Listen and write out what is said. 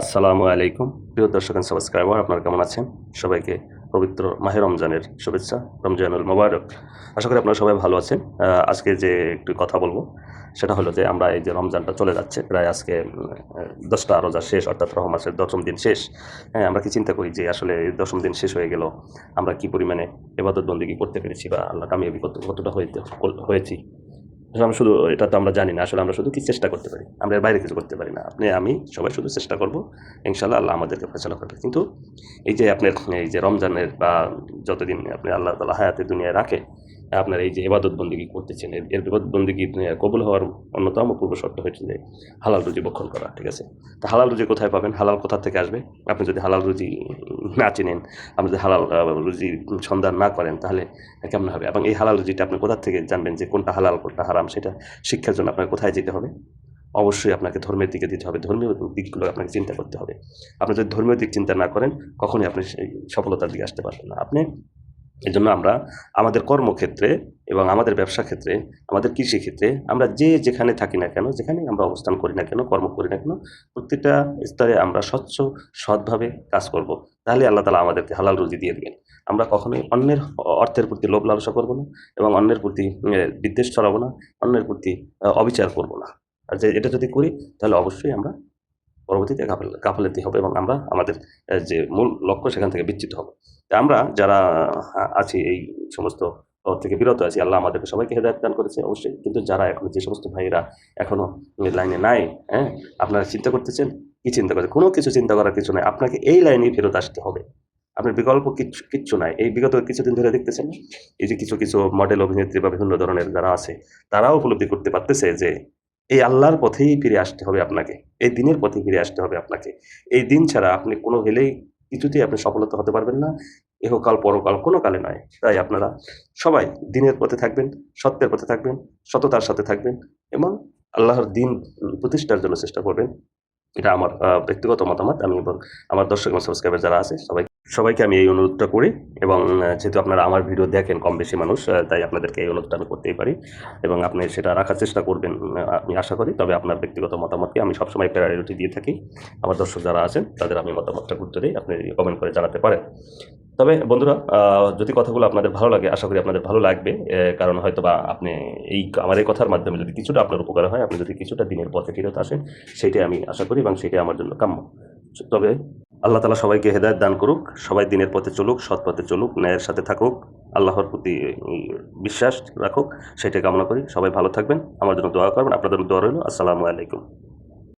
আসসালামু আলাইকুম। প্রিয় দর্শক সাবস্ক্রাইবার আপনারা কেমন আছেন? সবাইকে পবিত্র মাহে রমজানের শুভেচ্ছা, রমজানুল মোবারক। আশা করি আপনারা সবাই ভালো আছেন। আজকে যে একটু কথা বলব, সেটা হলো যে আমরা এই যে রমজানটা চলে যাচ্ছে, প্রায় আজকে দশটা রোজা শেষ, অর্থাৎ রহম মাসের দশম দিন শেষ। হ্যাঁ আমরা কি চিন্তা করি যে আসলে দশম দিন শেষ হয়ে গেল, আমরা কি পরিমাণে এবাদত বন্দিগি করতে পেরেছি বা আল্লাহ কামিয়াবি কত, কতটা হয়েছি? আসলে আমরা শুধু এটা তো আমরা জানি না, আসলে আমরা শুধু কি চেষ্টা করতে পারি? আমরা এর বাইরে কিছু করতে পারি না। আপনি, আমি সবাই শুধু চেষ্টা করব ইনশাল্লাহ আল্লাহ আমাদেরকে ফেসলা করবে। কিন্তু এই যে আপনার, এই যে রমজানের বা যতদিন আপনি আল্লাহ তালা হায়াতে দুনিয়ায় রাখে আপনার এই যে এবাদত বন্দিগি করতেছেন, এর বন্দিগি কবুল হওয়ার অন্যতম পূর্ব শর্ত হয়েছে যে হালাল রুজি বক্ষণ করা, ঠিক আছে? তা হালাল রুজি কোথায় পাবেন? হালাল কোথা থেকে আসবে? আপনি যদি হালাল রুজি না চিনেন, আপনি যদি হালাল রুজির সন্ধান না করেন, তাহলে কেমন হবে? এবং এই হালাল রুজিটা আপনি কোথা থেকে জানবেন যে কোনটা হালাল, কোনটা হারাম, সেটা শিক্ষার জন্য আপনাকে কোথায় যেতে হবে? অবশ্যই আপনাকে ধর্মের দিকে দিতে হবে, ধর্মীয় দিকগুলো আপনাকে চিন্তা করতে হবে। আপনি যদি ধর্মীয় দিক চিন্তা না করেন, কখনোই আপনি সেই সফলতার দিকে আসতে পারবেন না। আপনি এই জন্য আমরা আমাদের কর্মক্ষেত্রে এবং আমাদের ব্যবসা ক্ষেত্রে আমাদের কৃষি ক্ষেত্রে আমরা যে যেখানে থাকি না কেন, যেখানে আমরা অবস্থান করি না কেন, কর্ম করি না কেন, প্রত্যেকটা স্তরে আমরা স্বচ্ছ, সৎভাবে কাজ করব। তাহলে আল্লাহ তালা আমাদেরকে হালাল রুজি দিয়ে দেবেন। আমরা কখনোই অন্যের অর্থের প্রতি লোভ লালসা করব না এবং অন্যের প্রতি বিদ্বেষ ছড়াবো না, অন্যের প্রতি অবিচার করব না। আর যে এটা যদি করি, তাহলে অবশ্যই আমরা পরবর্তীতে গাফল গাফলেতি হবে এবং আমরা আমাদের যে মূল লক্ষ্য সেখান থেকে বিচ্যুত হবে। আমরা যারা আছি এই সমস্ত থেকে বিরত আছি, আল্লাহ আমাদেরকে সবাইকে হেদায়ত দান করেছে অবশ্যই। কিন্তু যারা এখন, যে সমস্ত ভাইরা এখনও লাইনে নাই হ্যাঁ আপনারা চিন্তা করতেছেন, কি চিন্তা করছেন? কোনো কিছু চিন্তা করার কিছু নাই। আপনাকে এই লাইনেই ফেরত আসতে হবে। আপনার বিকল্প কিচ্ছু কিচ্ছু নাই। এই বিগত কিছুদিন ধরে দেখতেছেন, এই যে কিছু কিছু মডেল অভিনেত্রী বা বিভিন্ন ধরনের যারা আছে, তারাও উপলব্ধি করতে পারতেছে যে এই আল্লাহর পথেই ফিরে আসতে হবে আপনাকে। এই দিনের পথে ফিরে আসতে হবে আপনাকে। এই দিন ছাড়া আপনি কোনো গেলেই কিছুতেই আপনি সফলতা হতে পারবেন না। এহকাল, পরকাল কোনো কালে নয়। তাই আপনারা সবাই দিনের পথে থাকবেন, সত্যের পথে থাকবেন, সততার সাথে থাকবেন এবং আল্লাহর দিন প্রতিষ্ঠার জন্য চেষ্টা করবেন। এটা আমার ব্যক্তিগত মতামত। আমি এবং আমার দর্শক এবং সাবস্ক্রাইবার যারা আছে সবাই সবাইকে আমি এই অনুরোধটা করি এবং যেহেতু আপনারা আমার ভিডিও দেখেন কম বেশি মানুষ তাই আপনাদেরকে এই অনুরোধটা আমি করতেই পারি এবং আপনি সেটা রাখার চেষ্টা করবেন আমি আশা করি। তবে আপনার ব্যক্তিগত মতামতকে আমি সবসময় প্রায়োরিটি দিয়ে থাকি। আমার দর্শক যারা আছেন, তাদের আমি মতামতটা গুরুত্ব দিই, আপনি কমেন্ট করে জানাতে পারেন। তবে বন্ধুরা যদি কথাগুলো আপনাদের ভালো লাগে, আশা করি আপনাদের ভালো লাগবে কারণ হয়তো বা আপনি এই আমার এই কথার মাধ্যমে যদি কিছুটা আপনার উপকার হয়, আপনি যদি কিছুটা দিনের পথে ফেরত আসেন, সেটাই আমি আশা করি এবং সেটাই আমার জন্য কাম্য। তবে আল্লাহ তালা সবাইকে হেদায়ত দান করুক, সবাই দিনের পথে চলুক, সৎ পথে চলুক, ন্যায়ের সাথে থাকুক, আল্লাহর প্রতি বিশ্বাস রাখুক সেটা কামনা করি। সবাই ভালো থাকবেন, আমার জন্য দোয়া করবেন, আপনাদের দোয়া রইল। আসসালামু আলাইকুম।